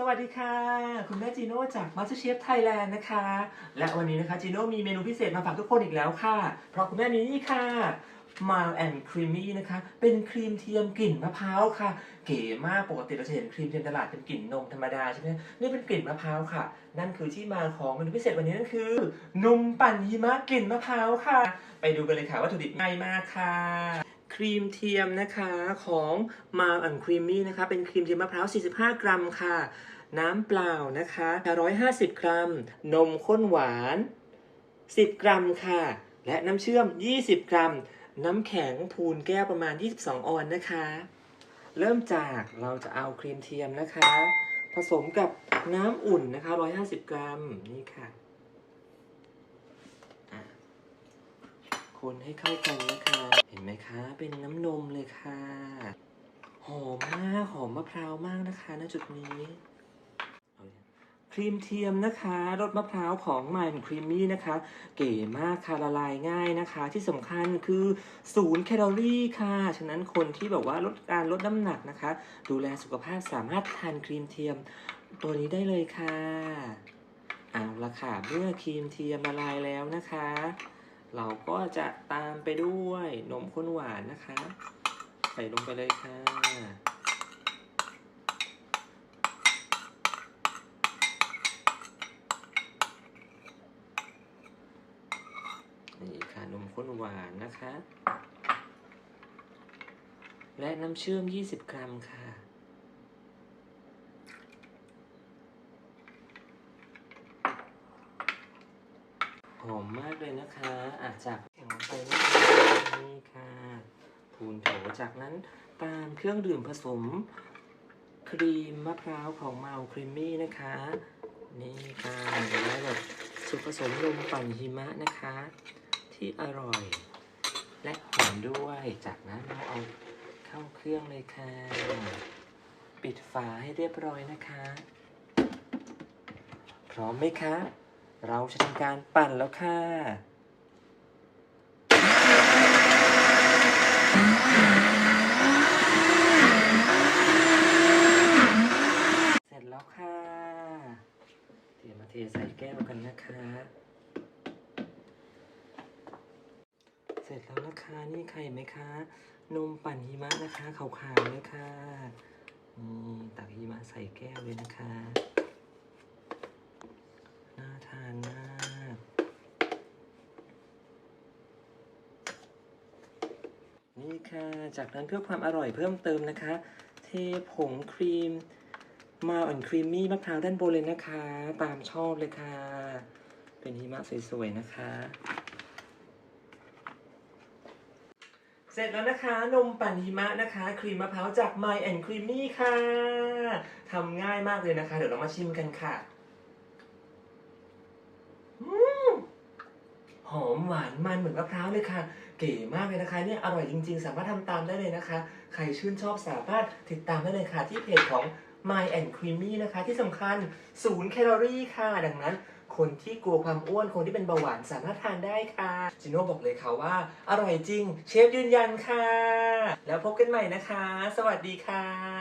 สวัสดีค่ะ คุณแม่จีโน่จาก MasterChef Thailand นะคะ และวันนี้นะคะจีโน่มีเมนูพิเศษมาฝากทุกคนอีกแล้วค่ะ เพราะคุณแม่มีนี่ค่ะ Mild and Creamy นะคะ เป็นครีมเทียมกลิ่นมะพร้าวค่ะ เก๋มากปกติเราจะเห็นครีมเทียมตลาดเป็นกลิ่นนมธรรมดาใช่ไหมนี่เป็นกลิ่นมะพร้าวค่ะ นั่นคือที่มาของเมนูพิเศษวันนี้นั่นคือนมปั่นหิมะกลิ่นมะพร้าวค่ะ ไปดูกันเลยค่ะวัตถุดิบง่ายมากค่ะ ครีมเทียมนะคะของ Mild and Creamy นะคะ เป็นครีมเทียมมะพร้าว 45 กรัมค่ะ น้ำเปล่านะคะ 150 กรัม นมข้นหวาน 10 กรัมค่ะ และน้ำเชื่อม 20 กรัม น้ำแข็งพูนแก้วประมาณ 22 ออนนะคะ เริ่มจากเราจะเอาครีมเทียมนะคะ ผสมกับน้ำอุ่นนะคะ 150 กรัม นี่ค่ะคนให้เข้ากันนะคะ ห็นไหมคะ เป็นน้ำนมเลยค่ะ หอมมาก หอมมะพร้าวมากนะคะณจุดนี้ครีมเทียมนะคะรสมะพร้าวของ m y ครีมมี่นะคะ เก๋มากค่ะละลายง่ายนะคะ ที่สำคัญคือศูนย์แคลอรี่ค่ะ ฉะนั้นคนที่แบบว่าลดการลดน้ำหนักนะคะ ดูแลสุขภาพสามารถทานครีมเทียมตัวนี้ได้เลยค่ะเอาละค่ะเมื่อครีมเทียมละลายแล้วนะคะ เราก็จะตามไปด้วยนมข้นหวานนะคะ ใส่ลงไปเลยค่ะ นี่ค่ะนมข้นหวานนะคะ และน้ำเชื่อม 20 กรัมค่ะ ห อมมากเลยนะคะอาจจากแข็งไปนี่ค่ะพูนโถจากนั้นตามเครื่องดื่มผสม ครีมมะพร้าวของเมาครีมมี่นะคะ นี่ค่ะแล้วแบบสูตรผสมนมปั่นหิมะนะคะ ที่อร่อย และหอมด้วย จากนั้นเราเอาเข้าเครื่องเลยค่ะ ปิดฝาให้เรียบร้อยนะคะ พร้อมไหมคะ เราจะทำการปั่นแล้วค่ะเสร็จแล้วค่ะเดี๋ยวมาเทใส่แก้วกันนะคะ เสร็จแล้วนะคะนี่ใครไหมคะ นมปั่นหิมะนะคะขาวๆเลยค่ะนี่ตักหิมะใส่แก้วเลยนะคะ น่าทานมาก นี่ค่ะ จากนั้นเพื่อความอร่อยเพิ่มเติมนะคะ เทผงครีม มาอ่อนครีมมี่มะพร้าวด้านบนเลยนะคะ ตามชอบเลยค่ะ เป็นหิมะสวยๆนะคะ เสร็จแล้วนะคะนมปั่นหิมะนะคะ ครีมมะพร้าวจาก My and Creamy ค่ะทำง่ายมากเลยนะคะ เดี๋ยวเรามาชิมกันค่ะหอมหวานมันเหมือนมะพร้าวเลยค่ะ เก๋มากเลยนะคะเนี่ยอร่อยจริง ๆ สามารถทำตามได้เลยนะคะ ใครชื่นชอบสามารถติดตามได้เลยค่ะ ที่เพจของ My and Creamy นะคะ ที่สำคัญศูนย์แคลอรี่ค่ะ ดังนั้นคนที่กลัวความอ้วน คนที่เป็นเบาหวานสามารถทานได้ค่ะ จิโน่บอกเลยค่ะว่า อร่อยจริง เชฟยืนยันค่ะ แล้วพบกันใหม่นะคะ สวัสดีค่ะ